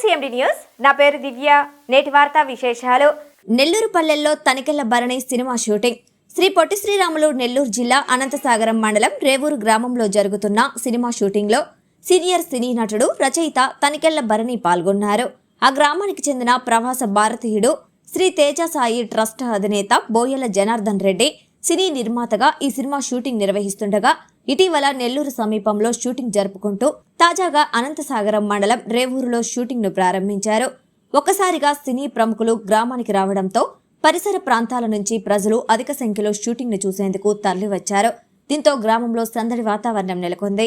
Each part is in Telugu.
CMD news. నా పేరు దివ్య. నేటి వార్తా విశేషాలు. నెల్లూరు పల్లెల్లో తనికెళ్ళ భరణి సినిమా షూటింగ్. శ్రీ పొట్టి శ్రీరాములు నెల్లూరు జిల్లా అనంతసాగరం మండలం రేవూరు గ్రామంలో జరుగుతున్న సినిమా షూటింగ్లో సీనియర్ సినీ నటుడు రచయిత తనికెళ్ళ భరణి పాల్గొన్నారు. ఆ గ్రామానికి చెందిన ప్రవాస భారతీయుడు శ్రీ తేజ సాయి ట్రస్ట్ అధినేత బోయల జనార్దన్ రెడ్డి సినీ నిర్మాతగా ఈ సినిమా షూటింగ్ నిర్వహిస్తుండగా ఇటీవల నెల్లూరు సమీపంలో షూటింగ్ జరుపుకుంటూ తాజాగా అనంతసాగరం మండలం రేవూరులో షూటింగ్ను ప్రారంభించారు. ఒక్కసారిగా సినీ ప్రముఖులు గ్రామానికి రావడంతో పరిసర ప్రాంతాల నుంచి ప్రజలు అధిక సంఖ్యలో షూటింగ్ను చూసేందుకు తరలివచ్చారు. దీంతో గ్రామంలో సందడి వాతావరణం నెలకొంది.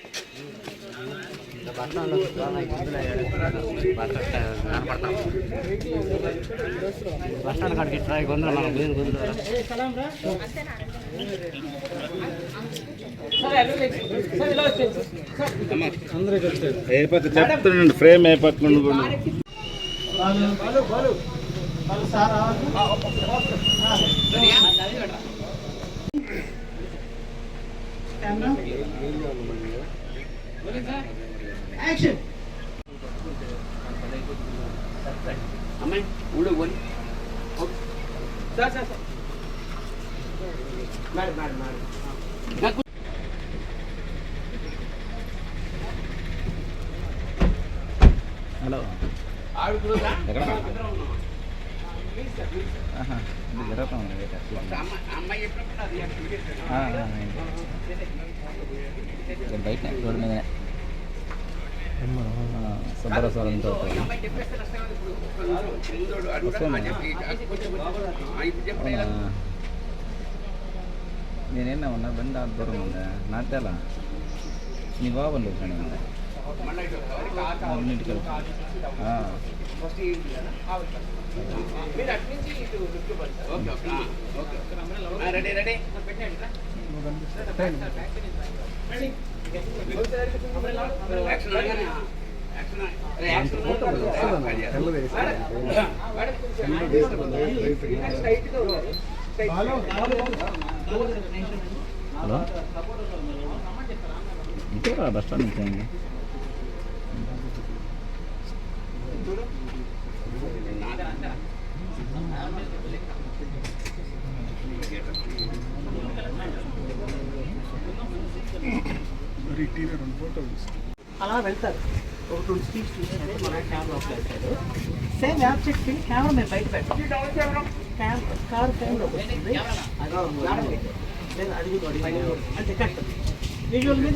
బస్టాండ్ కాడికి ఇట్లా కొందరు మనం పోయిన కుదరదు ఏ చెప్తున్నాండి ఫ్రేమ్ అయిపోతుంది పక్క కూడా అమ్మాయి ఊళ్ళో పోయి sir sir sir madam madam madam నాకు హలో ఆడుకున్నా ఇది జరుగుతూ ఉంది వెయిట్ అట్లా. అమ్మాయి చెప్పినప్పుడు అది యాక్టివేట్ ఆ, ఆ, ఏంటి? ఇక్కడ బయటనే రోడ్డు మీదనే ఆ, సుబ్బారావు సార్ అంతా అమ్మాయి చెప్పేస్తే నష్టం లేదు ఇప్పుడు ముందోడు అడుగురా వస్తాను. అని చెప్పి కొంచెం కొంచెం ఇప్పుడు చెప్తే అవునా నేనేనా ఉన్నా బండి ఆ దూరం ఉందా నాట్యాల నీ బాబు కానీ ఉందా మళ్ళీ ఇటు వస్తారు. కార్ కావాలి. అన్నింటికి ఆ, ఫస్ట్ ఈ ఇల్లు కదా? మీరు అటు నుంచి ఇటు లిఫ్ట్ పడి సార్. ఓకే ఓకే ఆ, ఓకే ఓకే. ఆ, రెడీ రెడీ పెట్టండి రా. రెడీ. యాక్షన్ అనగానే, అలా వెళ్తారు. ఒక టూ స్పీచ్ చూసినట్టు మన క్యామ్లో వెళ్తారు. సేమ్ యాప్ చెక్కి కెమెరా మేము బయట పెట్టాం క్యామ్ కార్ క్యామ్లో వస్తుంది. అది లేదా అంటే కట్ విజువల్ మీద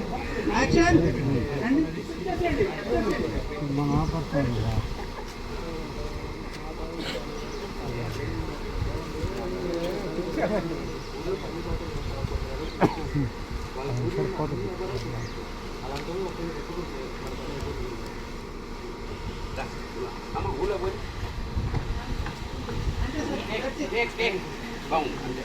చెప్పేసావుగా కాన్ఫిడెంట్ ఆ, బ్రో, కొంచెం పైకి లేపా. ఎలా మరి ఓకేనా సార్? ఆ. రెడీ? ఇంకా ఇంకా పైకి లేపాలి ఇంకా పైకి లేపాలి మీరు చేయొస్తుంది ఏం బ్రో, ఇంకొంచెం వెనక్కి. ఫ్రేమ్ కెమెరా ఓకే సార్ కొంచెం మీరు చూసుకోండి యాక్షన్ రండి అమ్మ, ఊళ్ళో పోయి. Take, take. బాగుంది, అంతే.